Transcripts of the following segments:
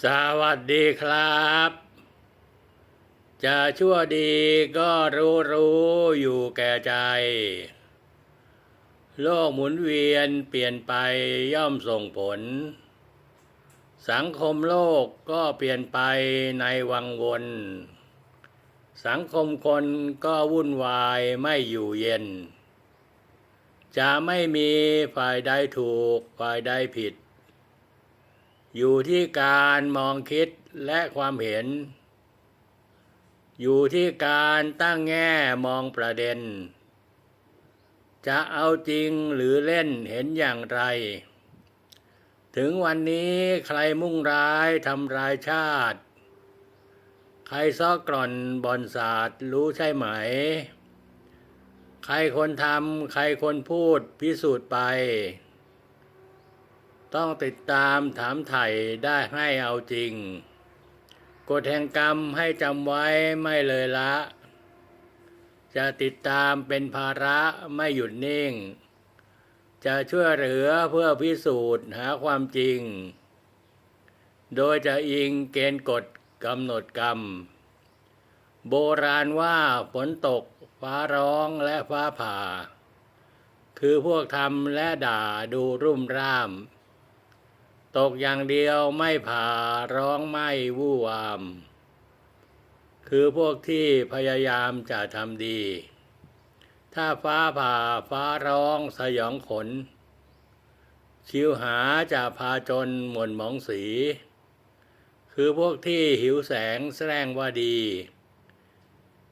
สวัสดีครับ จะชั่วดีก็รู้รู้อยู่แก่ใจ โลกหมุนเวียนเปลี่ยนไปย่อมส่งผล สังคมโลกก็เปลี่ยนไปในวังวน สังคมคนก็วุ่นวายไม่อยู่เย็น จะไม่มีฝ่ายใดถูกฝ่ายใดผิด อยู่ที่การมองคิดและความเห็น อยู่ที่การตั้งแง่มองประเด็น จะเอาจริงหรือเล่นเห็นอย่างไร ถึงวันนี้ใครมุ่งร้ายทำร้ายชาติ ใครซอกกร่อนบอนศาสตร์รู้ใช่ไหม ใครคนทำใครคนพูดพิสูจน์ไป ต้องติดตามถามไถ่ได้ให้เอาจริง กฎแห่งกรรมให้จำไว้ไม่เลยละ จะติดตามเป็นภาระไม่หยุดนิ่ง จะช่วยเหลือเพื่อพิสูจน์หาความจริง โดยจะอิงเกณฑ์กฎกำหนดกรรม โบราณว่าฝนตกฟ้าร้องและฟ้าผ่า คือพวกทำและด่าดูรุ่มร่าม ตกอย่างเดียวไม่ผ่าร้องไม่วู่วาม คือพวกที่พยายามจะทำดี ถ้าฟ้าผ่าฟ้าร้องสยองขน ชิวหาจะพาจนหม่นหมองสี คือพวกที่หิวแสงแสดงว่าดี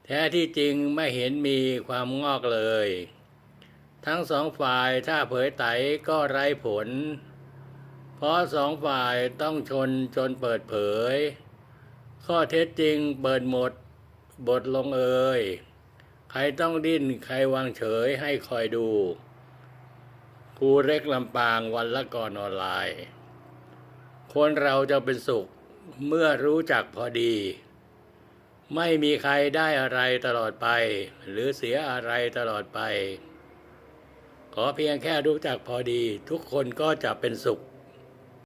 แท้ที่จริงไม่เห็นมีความงอกเลย ทั้งสองฝ่ายถ้าเผยไตก็ไร้ผล เพราะสองฝ่ายต้องชนจนเปิดเผย ข้อเท็จจริงเปิดหมดบทลงเอย ใครต้องดิ้นใครวางเฉยให้คอยดูครูเล็กลำปางวันละก่อนออนไลน์ คนเราจะเป็นสุขเมื่อรู้จักพอดี ไม่มีใครได้อะไรตลอดไป หรือเสียอะไรตลอดไป ขอเพียงแค่รู้จักพอดี ทุกคนก็จะเป็นสุข